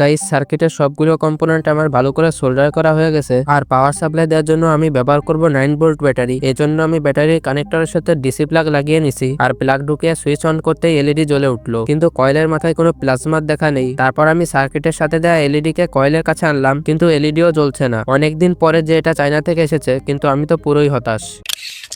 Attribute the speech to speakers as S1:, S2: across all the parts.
S1: Guys সার্কিটের সবগুলো component আমার ভালো করে সোল্ডার করা হয়ে গেছে। আর পাওয়ার সাপ্লাই দেওয়ার জন্য আমি ব্যবহার করব নাইন ভোল্ট ব্যাটারি এই জন্য আমি ব্যাটারি কানেক্টরের সাথে ডিসি প্লাগ লাগিয়ে নিছি। আর প্লাগ ঢুকিয়ে সুইচ অন করতে এলইডি জ্বলে উঠল। কিন্তু কয়েলের মাথায় কোনো প্লাজমার দেখা নেই। তারপর আমি সার্কিটের সাথে দেওয়া এলইডি কে কয়েলের কাছে আনলাম। কিন্তু এলইডিও জ্বলছে না। অনেকদিন পরে যে এটা চায়না থেকে এসেছে, কিন্তু আমি তো পুরোই হতাশ।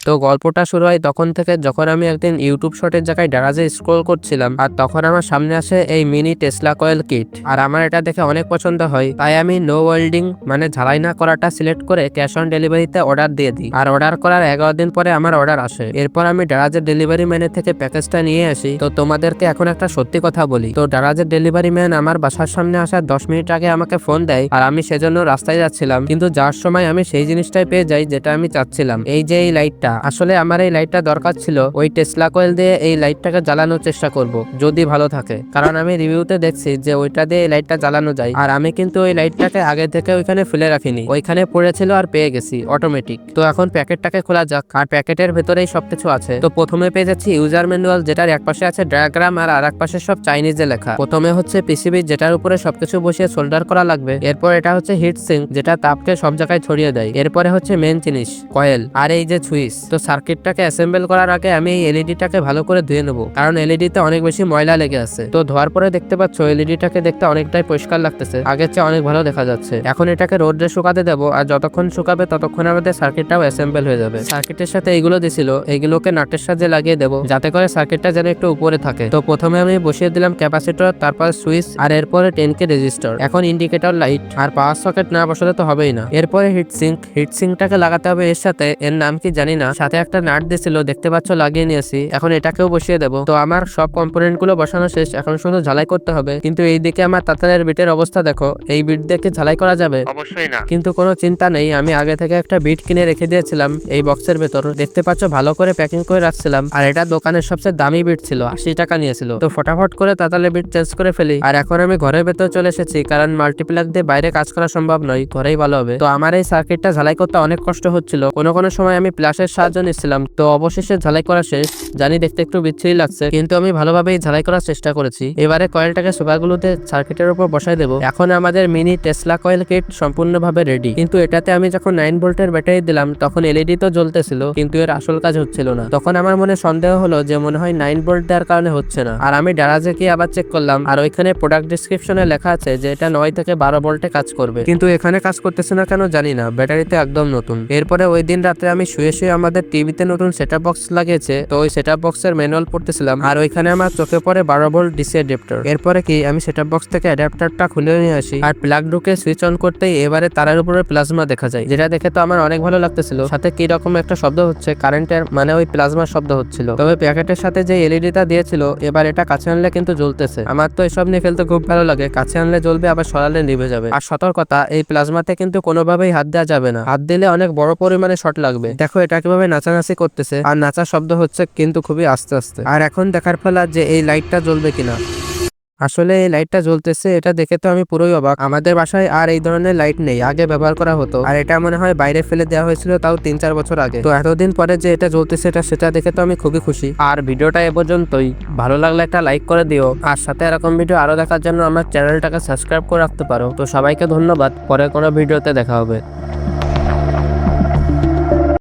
S1: তো গল্পটা শুরু হয় তখন থেকে যখন আমি একদিন ইউটিউব শটের জায়গায় ডারাজে স্ক্রোল করছিলাম, আর তখন আমার সামনে আসে এই মিনি টেসলা কয়েল কিট। আর আমার এটা দেখে অনেক পছন্দ হয়, তাই আমি নো ওয়েল্ডিং মানে ঝালাই না করাটা সিলেক্ট করে ক্যাশ অন ডেলিভারিতে অর্ডার দিয়ে দিই। আর অর্ডার করার এগারো দিন পরে আমার অর্ডার আসে। এরপর আমি ডারাজের ডেলিভারি ম্যানের থেকে প্যাকেজটা নিয়ে আসি। তো তোমাদেরকে এখন একটা সত্যি কথা বলি। তো ডারাজের ডেলিভারি ম্যান আমার বাসার সামনে আসার দশ মিনিট আগে আমাকে ফোন দেয়, আর আমি সেজন্য রাস্তায় যাচ্ছিলাম। কিন্তু যাওয়ার সময় আমি সেই জিনিসটাই পেয়ে যাই যেটা আমি চাচ্ছিলাম। এই যে এই লাইটটা আসলে আমার এই লাইটটা দরকার ছিল, ওই টেসলা কোয়েল দিয়ে এই লাইটটাকে জ্বালানোর চেষ্টা করব, যদি ভালো থাকে। কারণ আমি রিভিউতে দেখছি যে ওইটা দিয়ে এই লাইটটা জ্বালানো যায়, আর আমি কিন্তু ওই লাইটটাকে আগে থেকে ওইখানে ফেলে রাখিনি। ওইখানে পড়েছিল আর পেয়ে গেছি অটোমেটিক তো এখন প্যাকেটটাকে খোলা যাক, আর প্যাকেটের ভেতরেই সবকিছু আছে। তো প্রথমে পেয়ে যাচ্ছি ইউজার ম্যানুয়াল যেটার এক পাশে আছে ডায়াগ্রাম আর আর এক পাশে সব চাইনিজে লেখা। প্রথমে হচ্ছে পিসিবি যেটার উপরে সবকিছু বসিয়ে সোল্ডার করা লাগবে। এরপর এটা হচ্ছে হিট সিঙ্ক যেটা তাপকে সব জায়গায় ছড়িয়ে দেয়। এরপরে হচ্ছে মেন জিনিস কয়েল আর এই যে সুইচ তো সার্কিটটাকে অ্যাসেম্বল করার আগে আমি এই এলইডিটাকে ভালো করে ধুয়ে নেব। কারণ এলইডিতে অনেক বেশি ময়লা লেগে আছে। তো ধোয়ার পরে দেখতে পাচ্ছ এলইডিটাকে দেখতে অনেকটাই পরিষ্কার লাগতেছে। আগের চেয়ে অনেক ভালো দেখা যাচ্ছে। এখন এটাকে রোদ্রে শুকাতে দেবো আর যতক্ষণ শুকাবে ততক্ষণ আমাদের সার্কিটটাও অ্যাসেম্বল হয়ে যাবে। সার্কিটের সাথে এইগুলো দিছিল, এইগুলোকে নাটের সাথে লাগিয়ে দেবো যাতে করে সার্কিটটা যেন একটু উপরে থাকে। তো প্রথমে আমি বসিয়ে দিলাম ক্যাপাসিটর, তারপর সুইচ আর এরপরে টেন কে রেজিস্টার এখন ইন্ডিকেটর লাইট আর পাওয়ার সকেট না বসালে তো হবেই না। এরপরে হিট সিঙ্ক হিট সিঙ্কটাকে লাগাতে হবে এর সাথে। এর নাম কি জানি না। সাথে একটা নাট দিছিল দেখতে পাচ্ছ লাগিয়ে নিয়েছি। এখন এটাকেও বসিয়ে দেবো। তো আমার সব কম্পোনেন্টগুলো বসানো শেষ এখন শুধু ঝালাই করতে হবে। কিন্তু এইদিকে আমার তাতালের বিটের অবস্থা দেখো এই বিট দেখে ঝালাই করা যাবে? অবশ্যই না। কিন্তু কোনো চিন্তা নেই আমি আগে থেকে একটা বিট কিনে রেখে দিয়েছিলাম এই বক্সের ভেতর। দেখতে পাচ্ছ ভালো করে প্যাকিং করে রাখছিলাম। আর এটা দোকানের সবচেয়ে দামি বিট ছিল আশি টাকা নিয়েছিল। তো ফটাফট করে তাতালে বিট চেঞ্জ করে ফেলি। আর এখন আমি ঘরের ভেতর চলে এসেছি কারণ মাল্টিপ্লাগ দিয়ে বাইরে কাজ করা সম্ভব নয় ঘরেই ভালো হবে। তো আমার এই সার্কিটটা ঝালাই করতে অনেক কষ্ট হচ্ছিল। কোনো কোনো সময় আমি প্লাসের সাহায্য নিচ্ছিলাম। তো অবশেষে ঝালাই করা শেষ। জানি দেখতে একটু বিচ্ছিরি লাগছে, কিন্তু আমি ভালোভাবেই ঝালাই করার চেষ্টা করেছি। এবারে কয়েলটাকে সুপারগুলোতে সার্কিটের উপর বসাই দেবো। এখন আমাদের মিনি টেসলা কয়েল কিট সম্পূর্ণভাবে রেডি কিন্তু এটাতে আমি যখন নাইন ভোল্টের ব্যাটারি দিলাম, তখন এলইডি তো জ্বলতেছিল, কিন্তু এর আসল কাজ হচ্ছিল না। তখন আমার মনে সন্দেহ হলো যে মনে হয় নাইন ভোল্ট দেওয়ার কারণে হচ্ছে না। আর আমি ডারাজে গিয়ে আবার চেক করলাম, আর ওইখানে প্রোডাক্ট ডিসক্রিপশনে লেখা আছে যে এটা নয় থেকে বারো ভোল্টে কাজ করবে। কিন্তু এখানে কাজ করতেছে না কেন জানি না, ব্যাটারিতে একদম নতুন। এরপরে ওই দিন রাতে আমি শুয়ে শুয়ে আমাদের টিভিতে নতুন সেটআপ বক্স লাগিয়েছে, তো ওই সেটআপ বক্সের ম্যানুয়াল পড়তেছিলাম, আর ওইখানে আমার চোখে পড়ে বারো ভোল্ট ডিসি অ্যাডাপ্টার এরপরে কি, আমি সেটআপ বক্স থেকে অ্যাডাপ্টারটা খুলে নিয়ে আসি, আর প্লাগ ঢুকে সুইচ অন করতেই এবারে তারার উপরে প্লাজমা দেখা যায়, যেটা দেখে তো আমার অনেক ভালো লাগতেছিল। সাথে কি রকম একটা শব্দ হচ্ছে কারেন্টের মানে ওই প্লাজমার শব্দ হচ্ছিল। তবে প্যাকেটের সাথে যে এলইডিটা দিয়েছিল, এবার এটা কাছে আনলে কিন্তু জ্বলতেছে। আমার তো এসব নিয়ে ফেলতে খুব ভালো লাগে, কাছে আনলে জ্বলবে, আবার সরালে নিভে যাবে। আর সতর্কতা, এই প্লাজমাতে কিন্তু কোনোভাবেই হাত দেওয়া যাবে না। হাত দিলে অনেক বড় পরিমাণে শর্ট লাগবে। দেখো, এটা কীভাবে নাচানাচি করতেছে। আর নাচার শব্দ হচ্ছে কিন্তু খুবই আস্তে আস্তে। আর এখন দেখার ফেলা যে এই লাইটটা জ্বলবে কিনা। আসলে এই লাইটটা জ্বলতেছে, এটা দেখে তো আমি পুরোই অবাক। আমাদের বাসায় আর এই ধরনের লাইট নেই, আগে ব্যবহার করা হতো। আর এটা মনে হয় বাইরে ফেলে দেওয়া হয়েছিল তাও তিন চার বছর আগে। তো এতদিন পরে যে এটা জ্বলতেছে, এটা সেটা দেখে তো আমি খুবই খুশি। আর ভিডিওটা এ পর্যন্তই। ভালো লাগলে একটা লাইক করে দিও। আর সাথে এরকম ভিডিও আরও দেখার জন্য আমার চ্যানেলটাকে সাবস্ক্রাইব করে রাখতে পারো। তো সবাইকে ধন্যবাদ। পরে কোনো ভিডিওতে দেখা হবে।